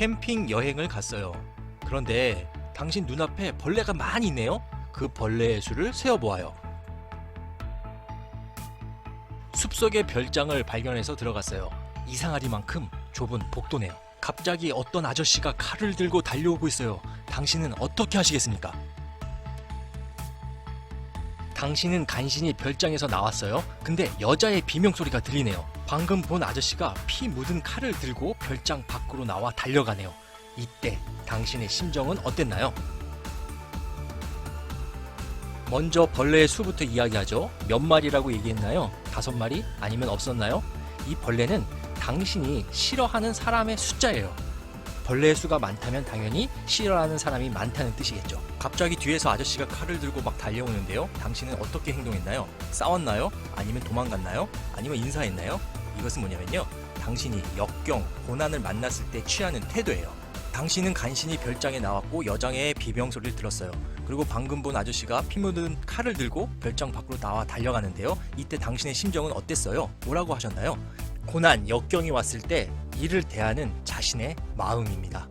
캠핑 여행을 갔어요. 그런데 당신 눈앞에 벌레가 많이 있네요. 그 벌레의 수를 세어보아요. 숲속의 별장을 발견해서 들어갔어요. 이상하리만큼 좁은 복도네요. 갑자기 어떤 아저씨가 칼을 들고 달려오고 있어요. 당신은 어떻게 하시겠습니까? 당신은 간신히 별장에서 나왔어요. 근데 여자의 비명 소리가 들리네요. 방금 본 아저씨가 피 묻은 칼을 들고 별장 밖으로 나와 달려가네요. 이때 당신의 심정은 어땠나요? 먼저 벌레의 수부터 이야기하죠. 몇 마리라고 얘기했나요? 다섯 마리? 아니면 없었나요? 이 벌레는 당신이 싫어하는 사람의 숫자예요. 벌레의 수가 많다면 당연히 싫어하는 사람이 많다는 뜻이겠죠. 갑자기 뒤에서 아저씨가 칼을 들고 막 달려오는데요. 당신은 어떻게 행동했나요? 싸웠나요? 아니면 도망갔나요? 아니면 인사했나요? 이것은 뭐냐면요. 당신이 역경, 고난을 만났을 때 취하는 태도예요. 당신은 간신히 별장에 나왔고 여장의 비명 소리를 들었어요. 그리고 방금 본 아저씨가 피 묻은 칼을 들고 별장 밖으로 나와 달려가는데요. 이때 당신의 심정은 어땠어요? 뭐라고 하셨나요? 고난, 역경이 왔을 때 이를 대하는 자신의 마음입니다.